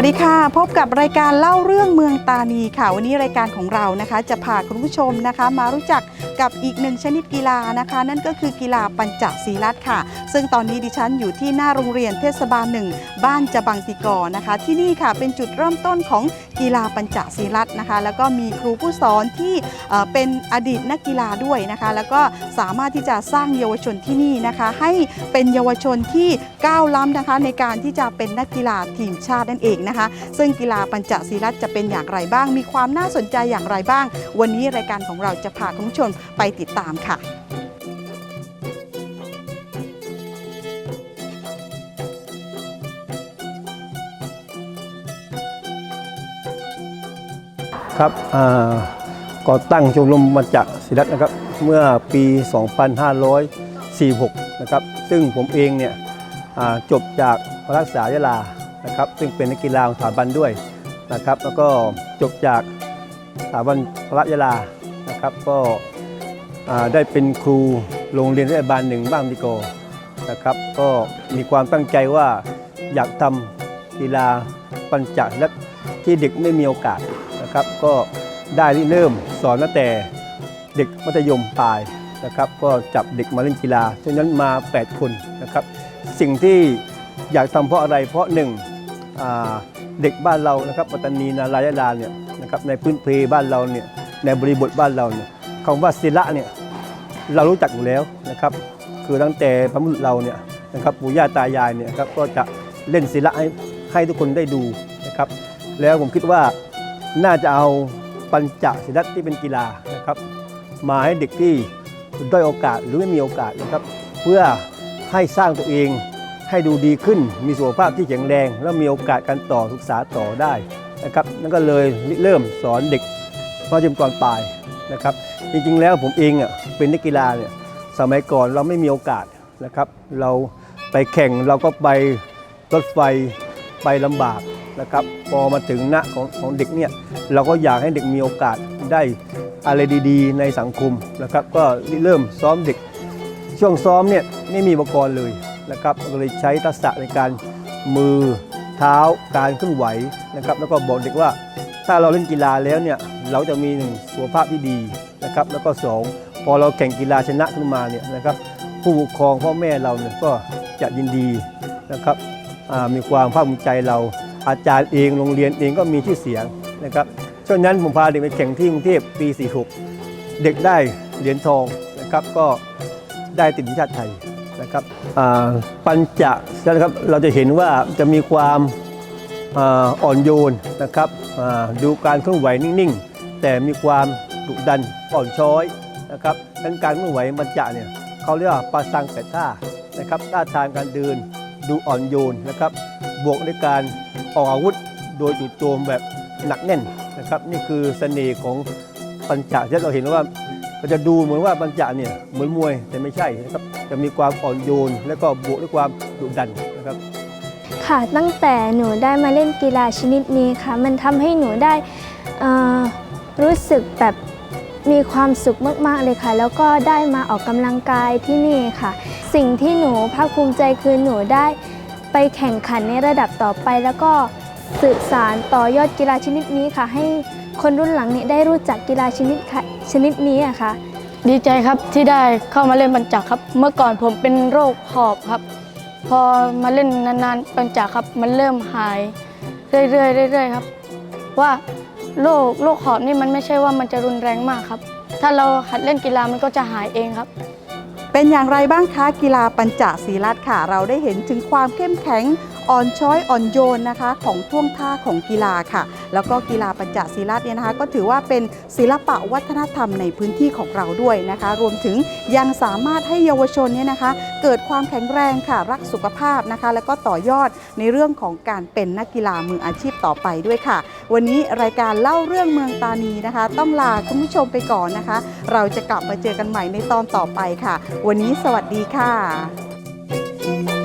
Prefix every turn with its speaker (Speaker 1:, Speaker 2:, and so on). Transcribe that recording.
Speaker 1: วัสดีค่ะ พบกับรายการเล่าเรื่องเมืองตานีค่ะ วันนี้รายการของเรานะคะ จะพาคุณผู้ชมนะคะ มารู้จักกับอีกหนึ่งชนิดกีฬานะคะ นั่นก็คือกีฬาปัญจศีลัดค่ะ ซึ่งตอนนี้ดิฉันอยู่ที่หน้าโรงเรียนเทศบาลหนึ่งบ้านจบังติกอนะคะ ที่นี่ค่ะเป็นจุดเริ่มต้นของ กีฬาปัญจศีลัดนะคะ แล้วก็มีครูผู้สอนที่เป็นอดีตนักกีฬาด้วยนะคะ แล้วก็สามารถที่จะสร้างเยาวชนที่นี่นะคะ ให้เป็นเยาวชนที่ก้าวล้ำนะคะ ในการที่จะเป็นนักกีฬาทีมชาตินั่นเองนะคะ ซึ่งกีฬาปัญจศีลัดจะเป็นอย่างไรบ้าง มีความน่าสนใจอย่างไรบ้าง วันนี้รายการของเราจะพาคุณผู้ชมไปติดตามค่ะ
Speaker 2: ครับก่อตั้งชมรมมัจจศิลัตนะครับเมื่อปี 2546 นะครับ ซึ่งผมเองเนี่ยจบจากพระรักษายาลานะครับ ซึ่งเป็นนักกีฬาของสถาบันด้วยนะครับ แล้วก็จบจากสถาบันพระยาลานะครับ ก็ได้เป็นครูโรงเรียนเทศบาลหนึ่งบ้างดีโกนะครับ ก็มีความตั้งใจว่าอยากทำกีฬาปัญจศิลัตที่เด็กไม่มีโอกาส นะครับ ก็ได้ริเริ่มสอนตั้งแต่เด็กมัธยมปลายนะครับ ก็จับเด็กมาเล่นกีฬาฉะนั้นมา 8 คนนะครับ สิ่งที่อยากทำเพราะอะไรเพราะหนึ่งอ่าเด็กบ้านเรานะครับปัตตานีนารายาลาเนี่ยนะครับในพื้นเพบ้านเราเนี่ยในบริบทบ้านเราเนี่ยคำว่าศิละเนี่ยเรารู้จักอยู่แล้วนะครับ คือตั้งแต่พระมุษเราเนี่ยนะครับปู่ย่าตายายเนี่ยครับก็จะเล่นศิละให้ให้ทุกคนได้ดูนะครับ แล้วผมคิดว่า น่าจะเอาปัญจศิลป์ที่เป็นกีฬานะครับ มาให้เด็กที่ด้อยโอกาสหรือไม่มีโอกาสนะครับ เพื่อให้สร้างตัวเองให้ดูดีขึ้น มีสุขภาพที่แข็งแรง แล้วมีโอกาสการต่อศึกษาต่อได้นะครับนั่นก็เลยเริ่มสอนเด็กมัธยมตอนปลายนะครับ จริงๆแล้วผมเองอะเป็นนักกีฬาเนี่ยสมัยก่อนเราไม่มีโอกาสนะครับ เราไปแข่งเราก็ไปรถไฟไปลำบาก นะครับ พอมาถึงณของของเด็กเนี่ยเราก็อยากให้เด็กมีโอกาสได้อะไรดีๆ ในสังคมนะครับ ก็เริ่มซ้อมเด็กช่วงซ้อมเนี่ยไม่มีอุปกรณ์เลยนะครับก็เลยใช้ทักษะในการมือเท้าการเคลื่อนไหวนะครับ แล้วก็บอกเด็กว่าถ้าเราเล่นกีฬาแล้วเนี่ยเราจะมีหนึ่งสุขภาพที่ดีนะครับ แล้วก็สองพอเราแข่งกีฬาชนะขึ้นมาเนี่ยนะครับ ผู้ปกครองพ่อแม่เราเนี่ยก็จะยินดีนะครับมีความภาคภูมิใจเรา อาจารย์เองโรงเรียนเองก็มีชื่อเสียงนะครับช่วงนั้นผมพาเด็กไปแข่งที่กรุงเทพปี 46 เด็กได้เหรียญทองนะครับก็ได้ติดทีมชาติไทยนะครับปัญจนะครับเราจะเห็นว่าจะมีความอ่อนโยนนะครับดูการเคลื่อนไหวนิ่งๆ แต่มีความดุดันอ่อนช้อยนะครับดังการเคลื่อนไหวปัญจเนี่ยเขาเรียกว่าปาสังแปดท่านะครับท่าทางการเดินดูอ่อนโยนนะครับบวกด้วยการ ออกอาวุธโดยจู่โจมแบบหนักแน่นนะครับ นี่คือเสน่ห์ของปัญจะที่เราเห็นว่าเราจะดูเหมือนว่าปัญจะเนี่ยเหมือนมวยแต่ไม่ใช่นะครับจะมีความอ่อนโยน และก็บวกด้วยความดุดันนะครับ
Speaker 3: ค่ะตั้งแต่หนูได้มาเล่นกีฬาชนิดนี้ค่ะ มันทำให้หนูได้รู้สึกแบบมีความสุขมากๆเลยค่ะ แล้วก็ได้มาออกกำลังกายที่นี่ค่ะ สิ่งที่หนูภาคภูมิใจคือหนูได้ แข่งขันในระดับต่อไป แล้วก็สืบสารต่อยอดกีฬาชนิดนี้ค่ะ ให้คนรุ่นหลังเนี่ยได้รู้จักกีฬาชนิดค่ะชนิดนี้อะค่ะ
Speaker 4: ดีใจครับที่ได้เข้ามาเล่นปัญจักครับ เมื่อก่อนผมเป็นโรคหอบครับ พอมาเล่นนานๆปัญจักครับ มันเริ่มหายเรื่อยๆเรื่อยๆครับ ว่าโรคโรคหอบนี่มันไม่ใช่ว่ามันจะรุนแรงมากครับ ถ้าเราหัดเล่นกีฬามันก็จะหายเองครับ
Speaker 1: เป็นอย่างไรบ้างคะกีฬาปัญจศีลัดค่ะ เราได้เห็นถึงความเข้มแข็ง อ่อนช้อยอ่อนโยนนะคะของท่วงท่าของกีฬาค่ะ แล้วก็กีฬาปัญจศีลัดเนี่ยนะคะ ก็ถือว่าเป็นศิลปะวัฒนธรรมในพื้นที่ของเราด้วยนะคะ รวมถึงยังสามารถให้เยาวชนเนี่ยนะคะ เกิดความแข็งแรงค่ะรักสุขภาพนะคะ แล้วก็ต่อยอดในเรื่องของการเป็นนักกีฬามืออาชีพต่อไปด้วยค่ะ วันนี้รายการเล่าเรื่องเมืองตานีนะคะ ต้องลาคุณผู้ชมไปก่อนนะคะ เราจะกลับมาเจอกันใหม่ในตอนต่อไปค่ะ วันนี้สวัสดีค่ะ